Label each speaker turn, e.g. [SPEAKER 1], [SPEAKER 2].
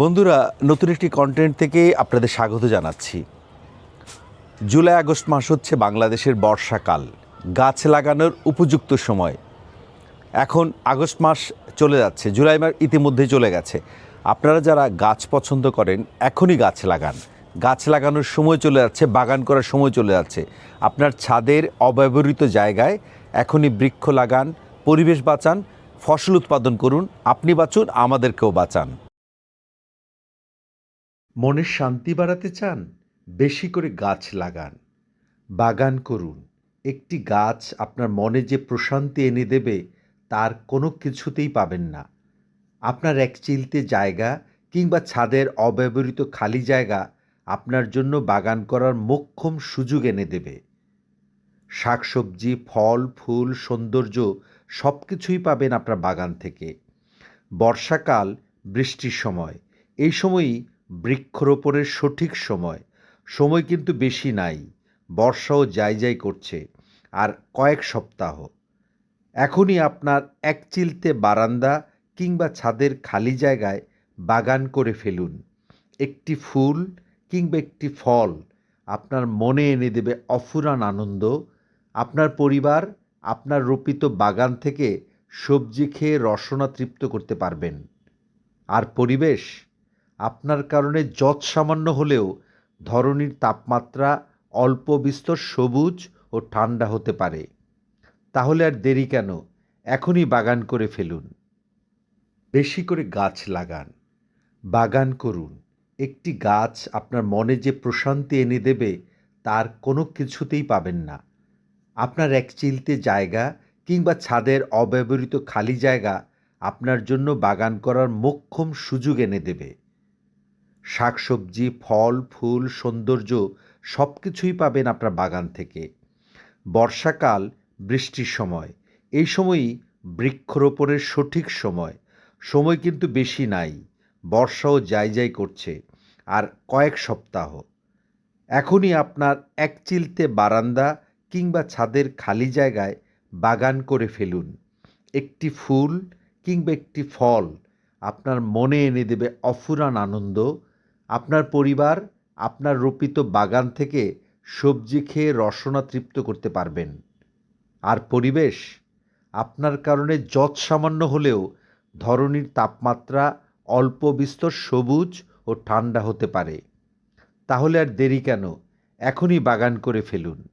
[SPEAKER 1] বন্ধুরা, নতুন একটি কন্টেন্ট থেকে আপনাদের স্বাগত জানাচ্ছি। জুলাই আগস্ট মাস হচ্ছে বাংলাদেশের বর্ষাকাল, গাছ লাগানোর উপযুক্ত সময়। এখন আগস্ট মাস চলে যাচ্ছে, জুলাই মাস ইতিমধ্যে চলে গেছে। আপনারা যারা গাছ পছন্দ করেন, এখনই গাছ লাগান। গাছ লাগানোর সময় চলে যাচ্ছে, বাগান করার সময় চলে যাচ্ছে। আপনার ছাদের অব্যবহৃত জায়গায় এখনই বৃক্ষ লাগান, পরিবেশ বাঁচান, ফসল উৎপাদন করুন, আপনি বাঁচুন, আমাদেরকেও বাঁচান। মনের শান্তি বাড়াতে চান? বেশি করে গাছ লাগান। বাগান করুন। একটি গাছ আপনার মনে যে প্রশান্তি এনে দেবে, তার কোনো কিছুতেই পাবেন না। আপনার এক চিলতে জায়গা কিংবা ছাদের অব্যবহৃত খালি জায়গা আপনার জন্য বাগান করার মোক্ষম সুযোগ এনে দেবে। শাকসবজি, ফল, ফুল, সৌন্দর্য সব কিছুই পাবেন আপনার বাগান থেকে। বর্ষাকাল, বৃষ্টির সময়। এই সময়ই বৃক্ষরোপণের সঠিক সময়। সময় কিন্তু বেশি নাই, বর্ষাও যাই যাই করছে, আর কয়েক সপ্তাহ। এখনই আপনার এক চিলতে বারান্দা কিংবা ছাদের খালি জায়গায় বাগান করে ফেলুন। একটি ফুল কিংবা একটি ফল আপনার মনে এনে দেবে অফুরান আনন্দ। আপনার পরিবার আপনার রোপিত বাগান থেকে সবজি খেয়ে রসনা তৃপ্ত করতে পারবেন। আর পরিবেশ আপনার কারণে যৎ সামান্য হলেও ধরনীর তাপমাত্রা অল্প বিস্তর সবুজ ও ঠান্ডা হতে পারে। তাহলে আর দেরি কেন? এখনই বাগান করে ফেলুন। বেশি করে গাছ লাগান। বাগান করুন। একটি গাছ আপনার মনে যে প্রশান্তি এনে দেবে, তার কোনো কিছুতেই পাবেন না। আপনার এক চিলতে জায়গা কিংবা ছাদের অব্যবহৃত খালি জায়গা আপনার জন্য বাগান করার মোক্ষম সুযোগ এনে দেবে। শাকসবজি, ফল, ফুল, সৌন্দর্য সব কিছুই পাবেন আপনার বাগান থেকে। বর্ষাকাল, বৃষ্টির সময়। এই সময়ই বৃক্ষরোপণের সঠিক সময়। সময় কিন্তু বেশি নাই। বর্ষাও যাই যাই করছে। আর কয়েক সপ্তাহ। এখনই আপনার এক চিলতে বারান্দা কিংবা ছাদের খালি জায়গায় বাগান করে ফেলুন। একটি ফুল কিংবা একটি ফল আপনার মনে এনে দেবে অফুরান আনন্দ আপনার পরিবার, আপনার রোপিত বাগান থেকে সবজি খেয়ে রসনা তৃপ্ত করতে পারবেন। আর পরিবেশ, আপনার কারণে যৎ সামান্য হলেও ধরনীর তাপমাত্রা অল্প বিস্তর সবুজ ও ঠান্ডা হতে পারে। তাহলে আর দেরি কেন? এখনই বাগান করে ফেলুন।